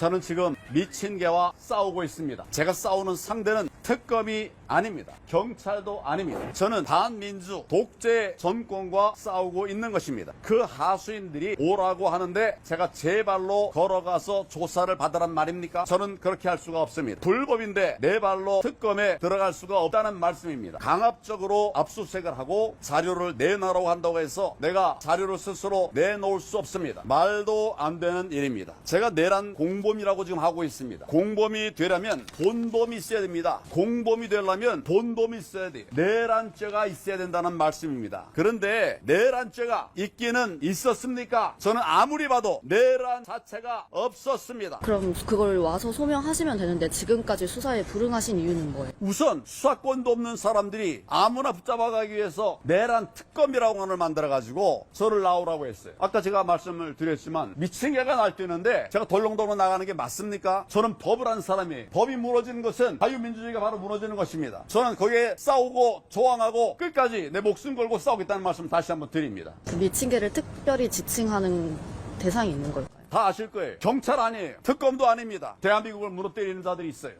저는 지금 미친 개와 싸우고 있습니다. 제가 싸우는 상대는 특검이 아닙니다. 경찰도 아닙니다. 저는 반민주 독재 정권과 싸우고 있는 것입니다. 그 하수인들이 오라고 하는데 제가 제 발로 걸어가서 조사를 받으란 말입니까? 저는 그렇게 할 수가 없습니다. 불법인데 내 발로 특검에 들어갈 수가 없다는 말씀입니다. 강압적으로 압수수색을 하고 자료를 내놔라고 한다고 해서 내가 자료를 스스로 내놓을 수 없습니다. 말도 안 되는 일입니다. 제가 내란 공범이라고 지금 하고 있습니다. 공범이 되려면 본범이 있어야 됩니다. 공범이 되려면 본범이 있어야 돼요. 내란죄가 있어야 된다는 말씀입니다. 그런데 내란죄가 있기는 있었습니까? 저는 아무리 봐도 내란 자체가 없었습니다. 그럼 그걸 와서 소명하시면 되는데 지금까지 수사에 불응하신 이유는 뭐예요? 우선 수사권도 없는 사람들이 아무나 붙잡아가기 위해서 내란 특검이라고 하는 걸 만들어가지고 저를 나오라고 했어요. 아까 제가 말씀을 드렸지만 미친 개가 날뛰는데 제가 덜렁덜렁 나가는 게 맞습니까? 저는 법을 한 사람이에요. 법이 무너지는 것은 자유민주주의가 바로 무너지는 것입니다. 저는 거기에 싸우고 조항하고 끝까지 내 목숨 걸고 싸우겠다는 말씀 다시 한번 드립니다. 미친 개를 특별히 지칭하는 대상이 있는 걸까요? 다 아실 거예요. 경찰 아니에요. 특검도 아닙니다. 대한민국을 무너뜨리는 자들이 있어요.